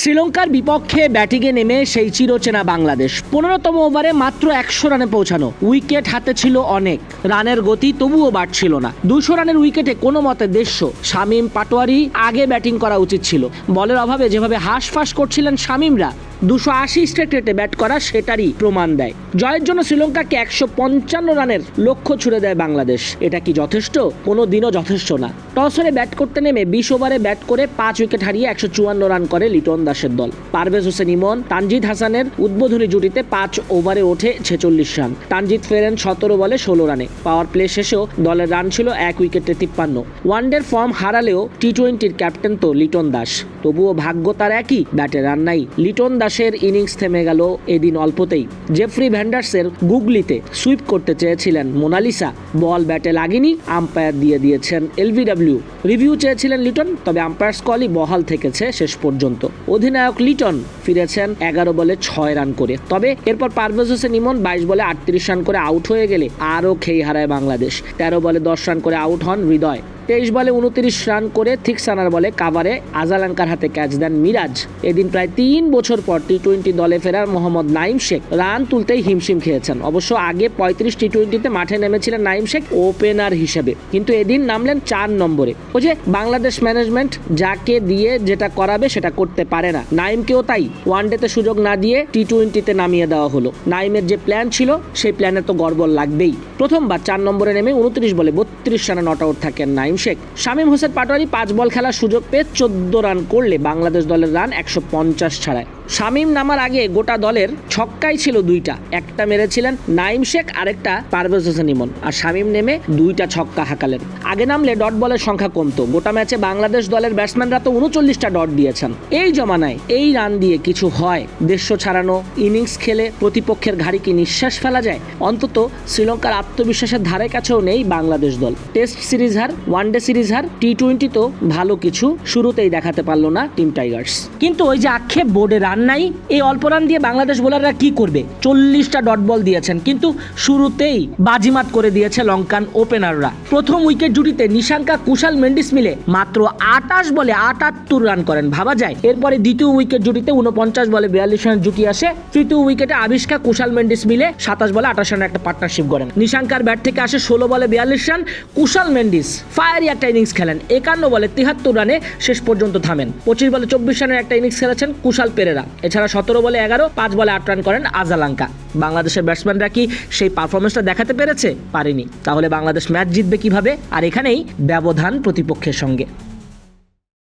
শ্রীলঙ্কার বিপক্ষে ব্যাটিংয়ে নেমে সেই চিরচেনা বাংলাদেশ। পনেরোতম ওভারে মাত্র একশো রানে পৌঁছানো। উইকেট হাতে ছিল অনেক। রানের গতি তবুও বাড়ছিল না। দুশো রানের উইকেটে কোনো মতে দেশ্য শামীম পাটোয়ারি আগে ব্যাটিং করা উচিত ছিল। বলের অভাবে যেভাবে হাঁসফাঁস করছিলেন শামীমরা দুশো আশি স্ট্রেট রেটে ব্যাট করা সেটারই প্রমাণ দেয়। জয়ের জন্য শ্রীলঙ্কাকে একশো পঞ্চান্ন রানের লক্ষ্য ছুড়ে দেয় বাংলাদেশ। এটা কি যথেষ্ট? কোনো দিনও যথেষ্ট না। টস হেরে ব্যাট করতে নেমে বিশ ওভারে ব্যাট করে পাঁচ উইকেট হারিয়ে একশো চুয়ান্ন রান করে লিটন দাসের দল। পারভেজ হোসেন ইমন, তানজিদ হাসানের উদ্বোধনী জুটিতে পাঁচ ওভারে ওঠে ছেচল্লিশ রান। তানজিদ ফেরেন সতেরো বলে ষোলো রানে। পাওয়ার প্লে শেষেও দলের রান ছিল এক উইকেটে তিপ্পান্ন। ওয়ানডের ফর্ম হারালেও টি টোয়েন্টির ক্যাপ্টেন তো লিটন দাস। তবুও ভাগ্য তার একই, ব্যাটে রান নাই লিটন দাসের ইনিংস থেমে গেল এদিন অল্পতেই। জেফ্রি ভ্যান্ডার্সের গুগলিতে সুইপ করতে চেয়েছিলেন মোনালিসা। বল ব্যাটে লাগেনি, আম্পায়ার দিয়ে দিয়েছেন এলবিডব্লিউ রিভিউ চেয়েছিলেন লিটন, তবে আম্পায়ার্স কলই বহাল থেকেছে শেষ পর্যন্ত। অধিনায়ক লিটন ফিরেছেন এগারো বলে ছয় রান করে। তবে এরপর পারভেজ হোসেন ইমন বাইশ বলে আটত্রিশ রান করে আউট হয়ে গেলে আরও খেই হারায় বাংলাদেশ। তেরো বলে দশ রান করে আউট হন হৃদয়। তেইশ বলে উনত্রিশ রান করে থিক সানার বলে কাভারে আজালাঙ্কার হাতে ক্যাচ দেন মিরাজ। এদিন প্রায় তিন বছর পর টি টোয়েন্টি দলে ফেরার মোহাম্মদ নাইম শেখ রান তুলতেই হিমশিম খেয়েছেন। অবশ্য আগে পঁয়ত্রিশ টি টোয়েন্টিতে মাঠে নেমেছিলেন নাইম শেখ ওপেনার হিসেবে। কিন্তু এদিন নামলেন চার নম্বরে। ও যে বাংলাদেশ ম্যানেজমেন্ট যাকে দিয়ে যেটা করাবে সেটা করতে পারে না। নাইমকেও তাই ওয়ানডেতে সুযোগ না দিয়ে টি টোয়েন্টিতে নামিয়ে দেওয়া হলো। নাইমের যে প্ল্যান ছিল, সেই প্ল্যানে তো গড়বড় লাগবেই। প্রথমবার চার নম্বরে নেমে উনত্রিশ বলে বত্রিশ রানে নট আউট থাকেন নাইম। শেখ। শামীম হোসেন পাটোয়ারি পাঁচ বল খেলার সুযোগ পেয়ে চোদ্দ রান করলে বাংলাদেশ দলের রান একশো পঞ্চাশ ছাড়ায়। শামীম নামার আগে গোটা দলের ছক্কাই ছিল দুইটা। একটা মেরেছিলেন নাইম শেখ, আরেকটা পারভেজ হোসেন ইমন। আর শামীম নেমে দুইটা ছক্কা হাঁকালেন। আগে নামলে ডট বলের সংখ্যা কমতো। গোটা ম্যাচে বাংলাদেশ দলের ব্যাটসম্যানরা তো উনচল্লিশটা ডট দিয়েছেন। এই জমানায় এই রান দিয়ে কিছু হয়। দেশ্য ছাড়ানো ইনিংস খেলে প্রতিপক্ষের ঘাড়ি কি নিঃশ্বাস ফেলা যায়? অন্তত শ্রীলঙ্কার আত্মবিশ্বাসের ধারে কাছেও নেই বাংলাদেশ দল। টেস্ট সিরিজ হার, ওয়ানডে সিরিজ হার, টি টোয়েন্টি তো ভালো কিছু শুরুতেই দেখাতে পারল না টিম টাইগার্স। কিন্তু ওই যে আক্ষেপ বোর্ডে রান নাই। এই অল্প রান দিয়ে বাংলাদেশ বোলাররা কি করবে? চল্লিশটা ডট বল দিয়েছেন, কিন্তু শুরুতেই বাজিমাত করে দিয়েছে লঙ্কান ওপেনাররা। প্রথম উইকেট জুটিতে নিশাঙ্কা, কুশাল, মেন্ডিস মিলে মাত্র আটাশ বলে আটাত্তর রান করেন, ভাবা যায়। এরপরে দ্বিতীয় উইকেট জুটিতে উনপঞ্চাশ বলে বিয়াল্লিশ রানের জুটি আসে। তৃতীয় উইকেটে আবিষ্কার কুশাল, মেন্ডিস মিলে সাতাশ বলে আঠাশ রানের একটা পার্টনারশিপ করেন নিশাঙ্কার ব্যাট থেকে আসে ষোলো বলে বিয়াল্লিশ রান, কুশাল, মেন্ডিস ফায়ারি একটা ইনিংস খেলেন। একান্ন বলে তিহাত্তর রানে শেষ পর্যন্ত থামেন। পঁচিশ বলে চব্বিশ রানের একটা ইনিংস খেলেছেন কুশাল পেরেরা। এছাড়া সতেরো বলে এগারো, পাঁচ বলে আট রান করেন আজালাঙ্কা। বাংলাদেশের ব্যাটসম্যানরা কি সেই পারফরমেন্সটা দেখাতে পেরেছে? পারেনি। তাহলে বাংলাদেশ ম্যাচ জিতবে কীভাবে? আর এখানেই ব্যবধান প্রতিপক্ষের সঙ্গে।